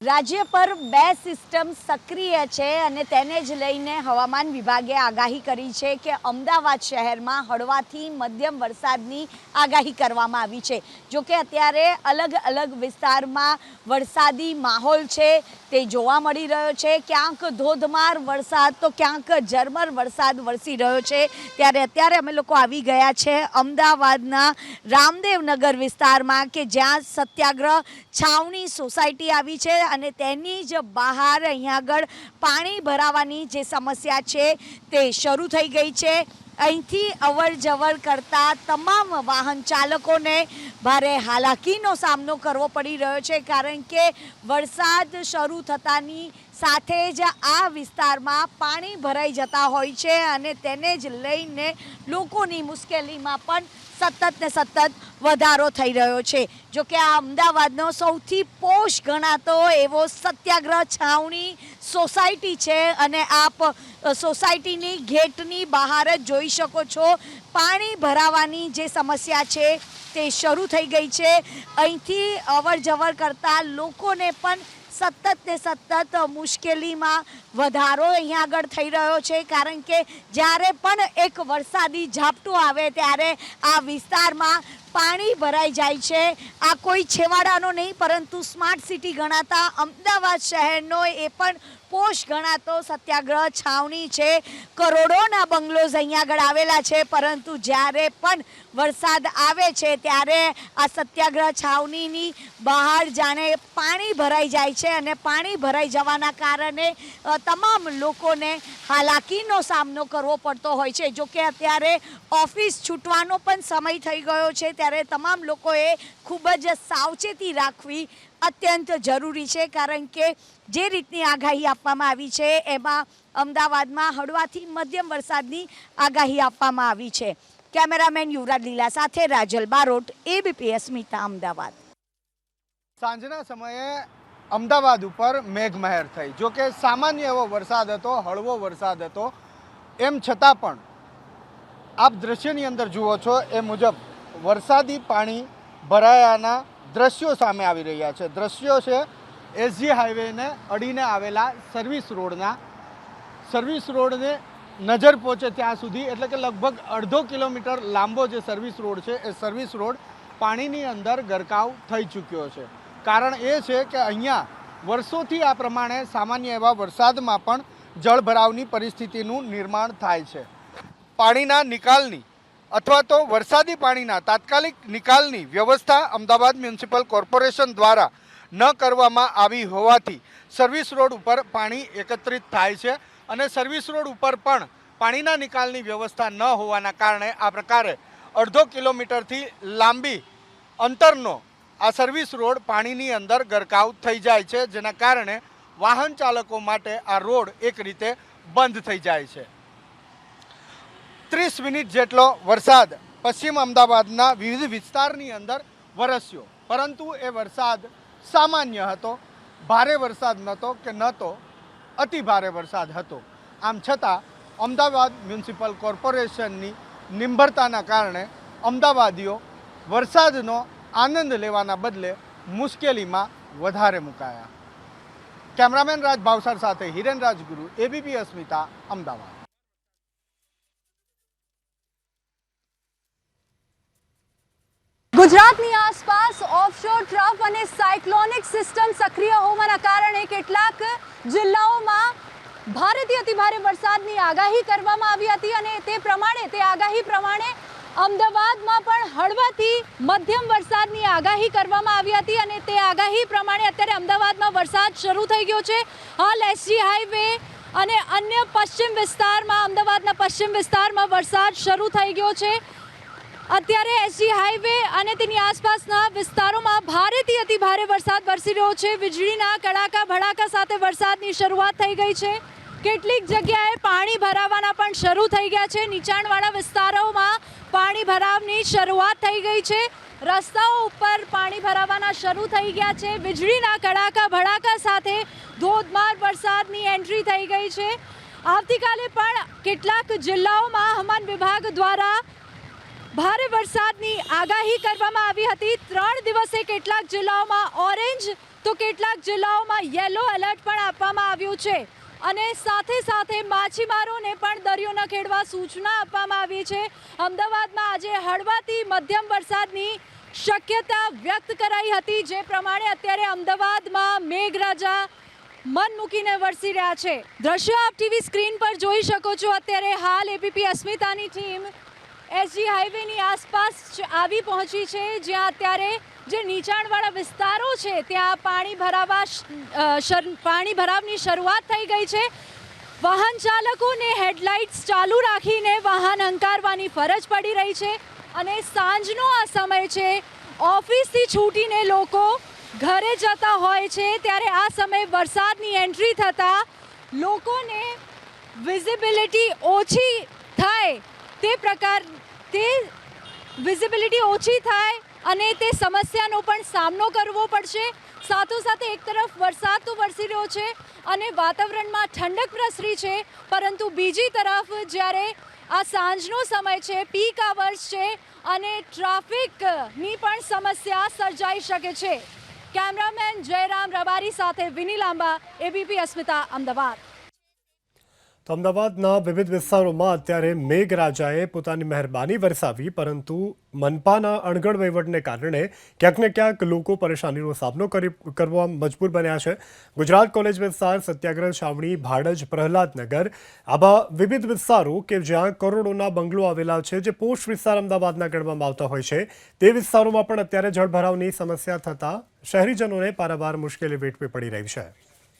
રાજ્ય પર બે સિસ્ટમ સક્રિય છે અને તેને જ લઈને હવામાન વિભાગે આગાહી કરી છે કે અમદાવાદ શહેરમાં હળવાથી મધ્યમ વરસાદની આગાહી કરવામાં આવી છે. જો કે અત્યારે અલગ અલગ વિસ્તારમાં વરસાદી માહોલ છે, તે જોવા મળી રહ્યો છે. ક્યાંક ધોધમાર વરસાદ તો ક્યાંક ઝરમર વરસાદ વરસી રહ્યો છે. ત્યારે અત્યારે અમે લોકો આવી ગયા છે અમદાવાદના રામદેવનગર વિસ્તારમાં કે જ્યાં સત્યાગ્રહ છાવણી સોસાયટી આવી છે. અને તેની જ બહાર અહીંયા આગળ પાણી ભરાવાની જે સમસ્યા છે તે શરૂ થઈ ગઈ છે. અહીંથી અવર જવર કરતા તમામ વાહન ચાલકોને ભારે હાલાકીનો સામનો કરવો પડી રહ્યો છે, કારણ કે વરસાદ શરૂ થતાની સાથે જ આ વિસ્તારમાં પાણી ભરાઈ જતા હોય છે અને તેને જ લઈને લોકોની મુશ્કેલીમાં પણ સતત ને સતત વધારો થઈ રહ્યો છે. જો કે આ અમદાવાદનો સૌથી પોષ ગણાતો એવો સત્યાગ્રહ છાવણી સોસાયટી છે અને આપ સોસાયટીની ગેટની બહાર જ જોઈ શકો છો. પાણી ભરાવાની જે સમસ્યા છે તે શરૂ થઈ ગઈ છે. અહીંથી અવર જવર કરતા લોકોને પણ સતત ને સતત મુશ્કેલીમાં વધારો અહીંયા આગળ થઈ રહ્યો છે. કારણ કે જ્યારે પણ એક વરસાદી ઝાપટું આવે ત્યારે આ વિસ્તારમાં પાણી ભરાઈ જાય છે. આ કોઈ છેવાડાનો નહીં, પરંતુ સ્માર્ટ સિટી ગણાતા અમદાવાદ શહેરનો એ પણ પોશ ગણાતો સત્યાગ્રહ છાવણી છે. કરોડોના બંગલોઝ અહીંયા આગળ આવેલા છે, પરંતુ જ્યારે પણ વરસાદ આવે છે, ત્યારે આ સત્યાગ્રહ છાવણીની બહાર જાણે પાણી ભરાઈ જાય છે અને પાણી ભરાઈ જવાના કારણે તમામ લોકોને હાલાકીનો સામનો કરવો પડતો હોય છે. જોકે અત્યારે ઓફિસ છૂટવાનો પણ સમય થઈ ગયો છે ત્યારે તમામ લોકોએ ખૂબ જ સાવચેતી રાખવી અત્યંત જરૂરી છે, કારણ કે જે રીતની આગાહી આપવામાં આવી છે, એમાં અમદાવાદમાં હળવાથી મધ્યમ વરસાદની આગાહી આપવામાં આવી છે. કેમેરામેન યુવરાજ લીલા સાથે રાજલ બારોટ એબીપી અસ્મિતા અમદાવાદ. સાંજના સમયે અમદાવાદ ઉપર મેઘમહેર થઈ. જો કે સામાન્ય એવો વરસાદ હતો, હળવો વરસાદ હતો. એમ છતાં પણ આપ દ્રશ્યની અંદર જુઓ છો, એ મુજબ વરસાદી પાણી ભરાયાના દ્રશ્યો સામે આવી રહ્યા છે. દ્રશ્યો છે, એસજી હાઈવેને અડીને આવેલા સર્વિસ રોડના. સર્વિસ રોડને નજર પહોંચે ત્યાં સુધી, એટલે કે લગભગ અડધો કિલોમીટર લાંબો જે સર્વિસ રોડ છે, એ સર્વિસ રોડ પાણીની અંદર ગરકાવ થઈ ચૂક્યો છે. કારણ એ છે કે અહીંયા વર્ષોથી આ પ્રમાણે સામાન્ય એવા વરસાદમાં પણ જળભરાવની પરિસ્થિતિનું નિર્માણ થાય છે. પાણીના નિકાલની અથવા તો વરસાદી પાણીના તાત્કાલિક નિકાલની વ્યવસ્થા અમદાવાદ મ્યુનિસિપલ કોર્પોરેશન દ્વારા ન કરવામાં આવી હોવાથી સર્વિસ રોડ ઉપર પાણી એકત્રિત થાય છે અને સર્વિસ રોડ ઉપર પણ પાણીના નિકાલની વ્યવસ્થા ન હોવાના કારણે આ પ્રકારે અડધો કિલોમીટરથી લાંબી અંતરનો આ સર્વિસ રોડ પાણીની અંદર ગરકાવ થઈ જાય છે, જેના કારણે વાહન ચાલકો માટે આ રોડ એક રીતે બંધ થઈ જાય છે. ત્રીસ મિનિટ જેટલો વરસાદ પશ્ચિમ અમદાવાદના વિવિધ વિસ્તારની અંદર વરસ્યો. પરંતુ એ વરસાદ સામાન્ય હતો. ભારે વરસાદ નહોતો કે ન તો અતિ ભારે વરસાદ હતો. આમ છતાં અમદાવાદ મ્યુનિસિપલ કોર્પોરેશનની નિંભરતાના કારણે અમદાવાદીઓ વરસાદનો આનંદ લેવાના બદલે મુશ્કેલીમાં વધારે મુકાયા. કેમેરામેન રાજ ભાવસાર સાથે હિરેન રાજગુરુ એબીપી અસ્મિતા, અમદાવાદ. ગુજરાતની આસપાસ ઓફશોર ટ્રફ અને સાયક્લોનિક સિસ્ટમ સક્રિય હોવાના કારણે કેટલાક જિલ્લાઓમાં ભારેથી અતિભારે વરસાદની આગાહી કરવામાં આવી હતી અને તે પ્રમાણે, તે આગાહી પ્રમાણે અમદાવાદમાં પણ હળવાથી મધ્યમ વરસાદની આગાહી કરવામાં આવી હતી અને તે આગાહી પ્રમાણે અત્યારે અમદાવાદમાં વરસાદ શરૂ થઈ ગયો છે. હાલ એસજી હાઈવે અને અન્ય પશ્ચિમ વિસ્તારમાં, અમદાવાદના પશ્ચિમ વિસ્તારમાં વરસાદ શરૂ થઈ ગયો છે. અત્યારે એસજી હાઈવે અને તેની આસપાસના વિસ્તારોમાં ભારેથી અતિ ભારે વરસાદ વરસી રહ્યો છે. વીજળીના કડાકા ભડાકા સાથે વરસાદની શરૂઆત થઈ ગઈ છે. કેટલીક જગ્યાએ પાણી ભરાવાના પણ શરૂ થઈ ગયા છે. નીચાણવાળા વિસ્તારોમાં પાણી ભરાવની શરૂઆત થઈ ગઈ છે. રસ્તાઓ ઉપર પાણી ભરાવાના શરૂ થઈ ગયા છે. વીજળીના કડાકા ભડાકા સાથે ધોધમાર વરસાદની એન્ટ્રી થઈ ગઈ છે. આવતીકાલે પણ કેટલાક જિલ્લાઓમાં હવામાન વિભાગ દ્વારા ભારે વરસાદની આગાહી કરવામાં આવી હતી. ત્રણ દિવસે કેટલાક જિલ્લાઓમાં ઓરેન્જ તો કેટલાક જિલ્લાઓમાં યલો એલર્ટ પણ આપવામાં આવ્યું છે. અને સાથે સાથે માછીમારોને પણ દરિયો ન ખેડવા સૂચના આપવામાં આવી છે. અમદાવાદમાં આજે હળવાથી મધ્યમ વરસાદની શક્યતા વ્યક્ત કરાઈ હતી. જે પ્રમાણે અત્યારે અમદાવાદમાં મેઘરાજા મન મૂકીને વરસી રહ્યા છે. દ્રશ્ય આપ ટીવી સ્ક્રીન પર જોઈ શકો છો. અત્યારે હાલ એબીપી અસ્મિતાની ટીમ એસજી હાઈવેની આસપાસ આવી પહોંચી છે, જ્યાં અત્યારે જે નીચાણવાળા વિસ્તારો છે, ત્યાં પાણી ભરાવા પાણી ભરાવની શરૂઆત થઈ ગઈ છે. વાહન ચાલકોને હેડલાઇટ્સ ચાલુ રાખીને વાહન હંકારવાની ફરજ પડી રહી છે અને સાંજનો આ સમય છે, ઓફિસથી છૂટીને લોકો ઘરે જતા હોય છે, ત્યારે આ સમયે વરસાદની એન્ટ્રી થતાં લોકોને વિઝિબિલિટી ઓછી થાય તે પ્રકાર તે વિઝિબિલિટી ઓછી થાય અને તે સમસ્યાનો પણ સામનો કરવો પડશે. સાથોસાથે એક તરફ વરસાદ તો વરસી રહ્યો છે અને વાતાવરણમાં ઠંડક પ્રસરી છે, પરંતુ બીજી તરફ જ્યારે આ સાંજનો સમય છે પીક આવર્સ છે અને ટ્રાફિકની પણ સમસ્યા સર્જાઈ શકે છે. કેમેરામેન જયરામ રબારી સાથે વિની લાંબા એબીપી અસ્મિતા, અમદાવાદ. તો અમદાવાદના વિવિધ વિસ્તારોમાં અત્યારે મેઘરાજાએ પોતાની મહેરબાની વરસાવી, પરંતુ મનપાના અણગણ વહીવટને કારણે ક્યાંક ને ક્યાંક લોકો પરેશાનીનો સામનો કરી, કરવા મજબૂર બન્યા છે. ગુજરાત કોલેજ વિસ્તાર, સત્યાગ્રહ, છાવણી, ભાડજ પ્રહલાદનગર આવા વિવિધ વિસ્તારો કે જ્યાં કરોડોના બંગલો આવેલા છે, જે પોસ્ટ વિસ્તાર અમદાવાદના ગણવામાં આવતા હોય છે, તે વિસ્તારોમાં પણ અત્યારે જળભરાવની સમસ્યા થતાં શહેરીજનોને પારાવાર મુશ્કેલી વેઠવી પડી રહી છે.